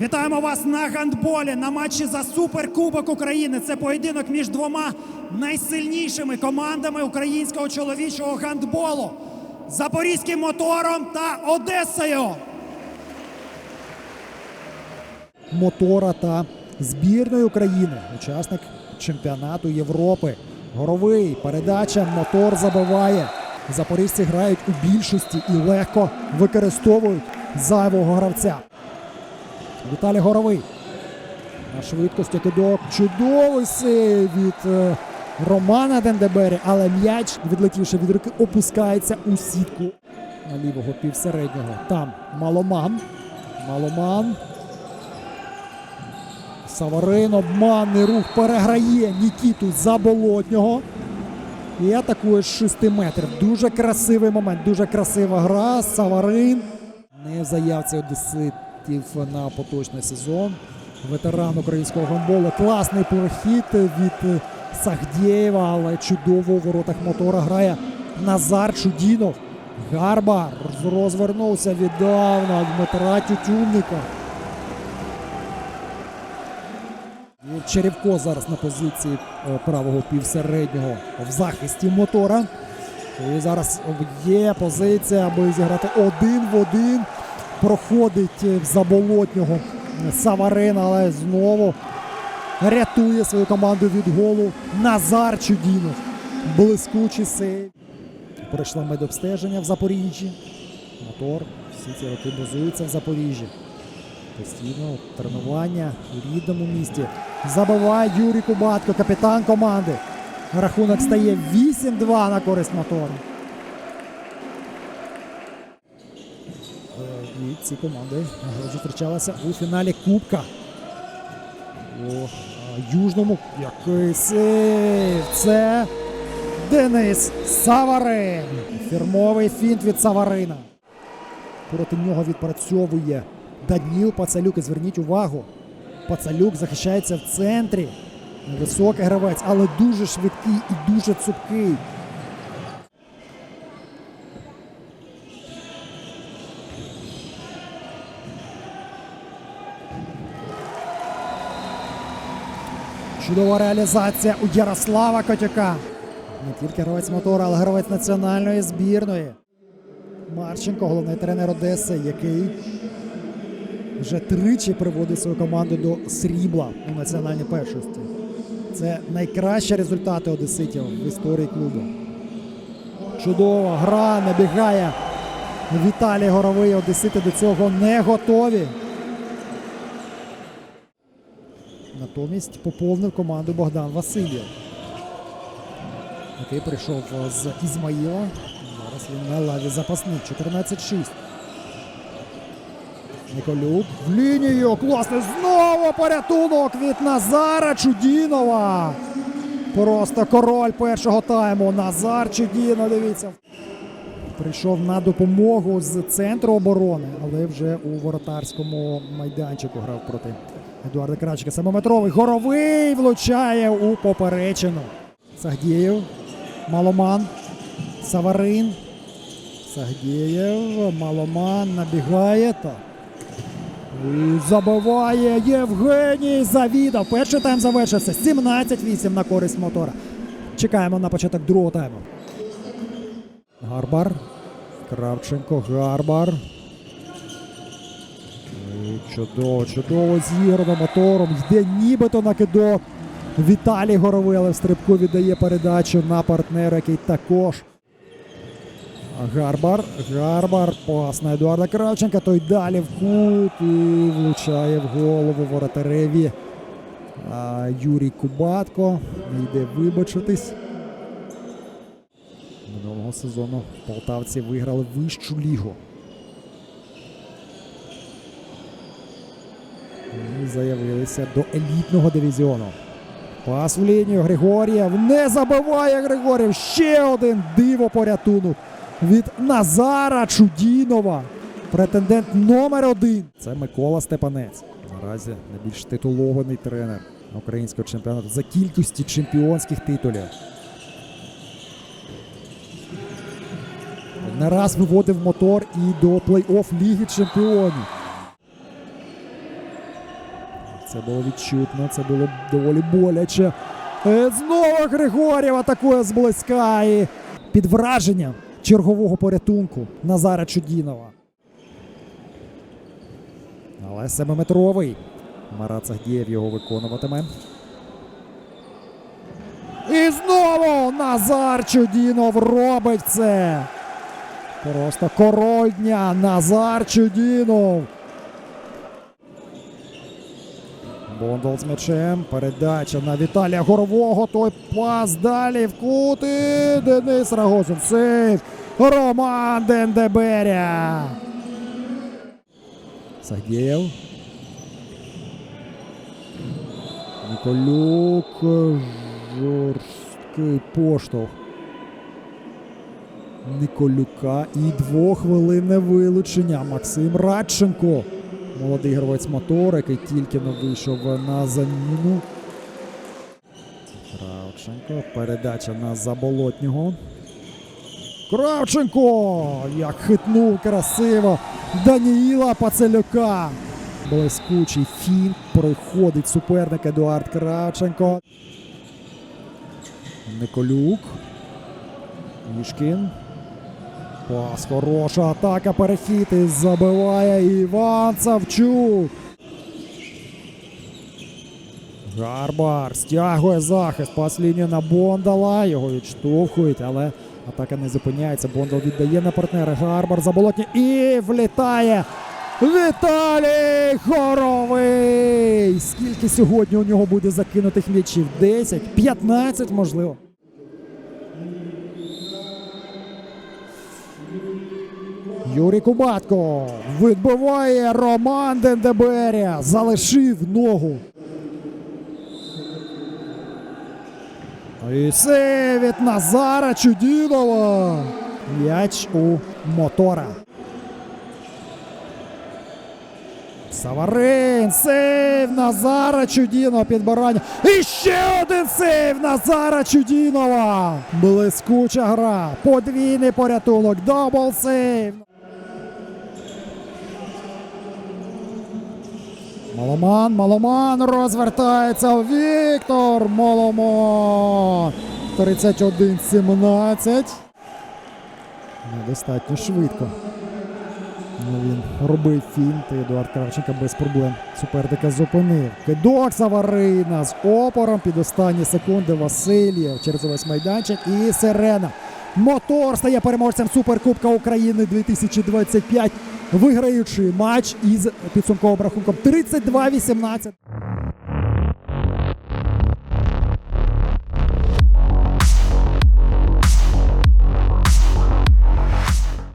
Вітаємо вас на гандболі на матчі за Суперкубок України. Це поєдинок між двома найсильнішими командами українського чоловічого гандболу Запорізьким мотором та Одесою. мотора та збірної України, учасник чемпіонату Європи. Горовий передача, мотор забиває. Запоріжці грають у більшості і легко використовують зайвого гравця. Віталій Горовий. На швидкості кидок. Чудовий сейв від е, Романа Дендебері, але м'яч, відлетівши від руки, опускається у сітку на лівого півсереднього. Там Маломан. Маломан. Саварин обманний рух переграє Нікіту Заболотнього. І атакує з 6 метрів. Дуже красивий момент, дуже красива гра. Саварин. Не в заявці одеситів на поточний сезон. Ветеран українського гандболу. Класний прохід від Сахдєєва, але чудово у воротах мотора грає Назар Чудінов. Гарбар розвернувся віддав на Дмитра Тютюнника. Черевко зараз на позиції е, правого півсереднього в захисті мотора. І зараз є позиція, аби зіграти один в один. Проходить е, в заболотнього Саварин, але знову рятує свою команду від голу Назар Чудінов. Блискучий сейв. Пройшла медобстеження в Запоріжжі. Мотор всі ці роки базується в Запоріжжі. Постійно тренування у рідному місті. Забиває Юрій Кубатко, капітан команди. Рахунок стає 8-2 на користь мотору. Ці команди зустрічалися у фіналі Кубка. У е, Южному який сейв! Це Денис Саварин. Фірмовий фінт від Саварина. Проти нього відпрацьовує Даніл Пацалюк. І зверніть увагу, Пацалюк захищається в центрі. Високий гравець, але дуже швидкий і дуже цупкий. Чудова реалізація у Ярослава Котюка. Не тільки гравець мотора, але гравець національної збірної. Марченко, головний тренер Одеси, який вже тричі приводить свою команду до срібла у національній першості. Це найкращі результати одеситів в історії клубу. Чудова гра, набігає Віталій Горовий. Одесити до цього не готові. Натомість поповнив команду Богдан Васильєв, який прийшов з Ізмаїла. Зараз він на лаві запасник. 14-6. Николюк в лінію. Класний знову порятунок від Назара Чудінова. Просто король першого тайму. Назар Чудінов. Дивіться. Прийшов на допомогу з центру оборони, але вже у воротарському майданчику грав проти Едуарда Кравчика. Самометровий горовий влучає у поперечину. Сагдєєв, Маломан, Саварин. Сагдєєв, Маломан набігає. Так. І забиває Євгеній Завідов. Перший тайм завершився. 17-8 на користь мотора. Чекаємо на початок другого тайму. Гарбар. Кравченко, Гарбар. Чудово, чудово зіграно мотором. Йде нібито на кидок. Віталій Горовий, але в стрибку віддає передачу на партнера, який також. Гарбар. Гарбар. Пас на Едуарда Кравченка. Той далі в кут і влучає в голову воротареві. Юрій Кубатко. Йде вибачитись. Минулого сезону полтавці виграли вищу лігу. І заявилися до елітного дивізіону. Пас в лінію Григорєв. Не забиває Григорєв. Ще один диво порятунок від Назара Чудінова. Претендент номер один. Це Микола Степанець. Наразі найбільш титулований тренер українського чемпіонату за кількістю чемпіонських титулів. Не раз виводив мотор і до плей-офф Ліги Чемпіонів. Це було відчутно, це було доволі боляче. Е, Знову Григорів атакує зблизька і під враженням чергового порятунку Назара Чудінова. Але семиметровий. Марат Сагдієв його виконуватиме. І знову Назар Чудінов робить це. Просто король дня Назар Чудінов. Бондол з м'ячем. Передача на Віталія Горового. Той пас далі в кути. Денис Рагозін. Сейф. Роман Дендеберя. Сагдєєв. Ніколюк. Жорсткий поштовх. Николюка і двохвилинне вилучення. Максим Радченко. Молодий гравець мотор, який тільки не вийшов на заміну. Кравченко. Передача на заболотнього. Кравченко! Як хитнув красиво Даніїла Пацелюка. Блискучий фінт проходить суперник Едуард Кравченко. Николюк. Мішкін. Пас, хороша атака, перехід і забиває Іван Савчук. Гарбар стягує захист. Пас лінію на Бондала. Його відштовхують, але атака не зупиняється. Бондал віддає на партнера. Гарбар заболотні і влітає. Віталій Хоровий! Скільки сьогодні у нього буде закинутих м'ячів? 10, 15, можливо. Юрій Кубатко відбиває Роман Дендеберя. Залишив ногу. І це від Назара Чудінова. М'яч у мотора. Саварин, сейв Назара Чудінова підбирання. І ще один сейв Назара Чудінова. Блискуча гра. Подвійний порятунок. Дабл сейв. Маломан, Маломан розвертається. Віктор Маломан. 31-17. Недостатньо швидко. Ну, він робив фінт, Едуард Кравченко без проблем суперника зупинив. Кидок Саварина з опором під останні секунди Васильєв через увесь майданчик і Сирена. Мотор стає переможцем Суперкубка України 2025, виграючи матч із підсумковим рахунком 32-18.